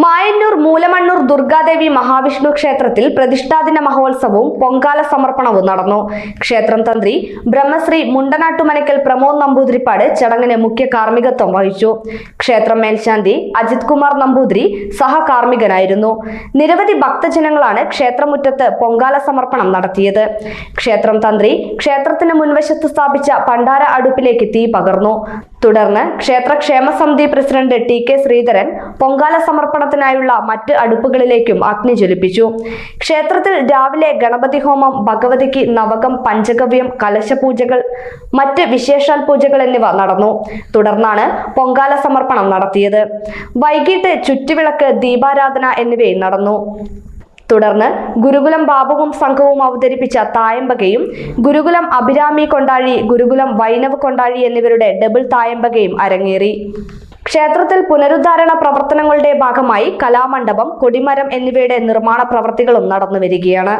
മായന്നൂർ മൂലമണ്ണൂർ ദുർഗാദേവി മഹാവിഷ്ണു ക്ഷേത്രത്തിൽ പ്രതിഷ്ഠാദിന മഹോത്സവവും പൊങ്കാല സമർപ്പണവും നടന്നു. ക്ഷേത്രം തന്ത്രി ബ്രഹ്മശ്രീ മുണ്ടനാട്ടുമനക്കൽ പ്രമോദ് നമ്പൂതിരിപ്പാട് ചടങ്ങിന് മുഖ്യ കാർമ്മികത്വം വഹിച്ചു. ക്ഷേത്രം മേൽശാന്തി അജിത് കുമാർ നമ്പൂതിരി സഹകാർമ്മികനായിരുന്നു. നിരവധി ഭക്തജനങ്ങളാണ് ക്ഷേത്രമുറ്റത്ത് പൊങ്കാല സമർപ്പണം നടത്തിയത്. ക്ഷേത്രം തന്ത്രി ക്ഷേത്രത്തിന് മുൻവശത്ത് സ്ഥാപിച്ച പണ്ടാര അടുപ്പിലേക്ക് തീ പകർന്നു. തുടർന്ന് ക്ഷേത്ര ക്ഷേമസമിതി president T K Sreedharan Pongala സമർപ്പണത്തിനായുള്ള മറ്റ് അടുപ്പുകളിലേക്കും അഗ്നി ജ്വലിപ്പിച്ചു. ക്ഷേത്രത്തിൽ രാവിലെ ഗണപതി ഹോമം ഭഗവതിക്ക് നവകം പഞ്ചഗവ്യം കലശപൂജകൾ മറ്റ് വിശേഷാൽ പൂജകൾ എന്നിവ നടന്നു. തുടർന്നാണ് പൊങ്കാല സമർപ്പണം നടത്തിയത്. വൈകിട്ട് ചുറ്റുവിളക്ക് ദീപാരാധന എന്നിവയും നടന്നു. തുടർന്ന് ഗുരുകുലം ബാബുവും സംഘവും അവതരിപ്പിച്ച തായമ്പകയും ഗുരുകുലം അഭിരാമി കൊണ്ടാഴി ഗുരുകുലം വൈനവ് കൊണ്ടാഴി എന്നിവരുടെ ഡബിൾ തായമ്പകയും അരങ്ങേറി. ക്ഷേത്രത്തിൽ പുനരുദ്ധാരണ പ്രവർത്തനങ്ങളുടെ ഭാഗമായി കലാമണ്ഡപം കൊടിമരം എന്നിവയുടെ നിർമ്മാണ പ്രവർത്തികളും നടന്നു വരികയാണ്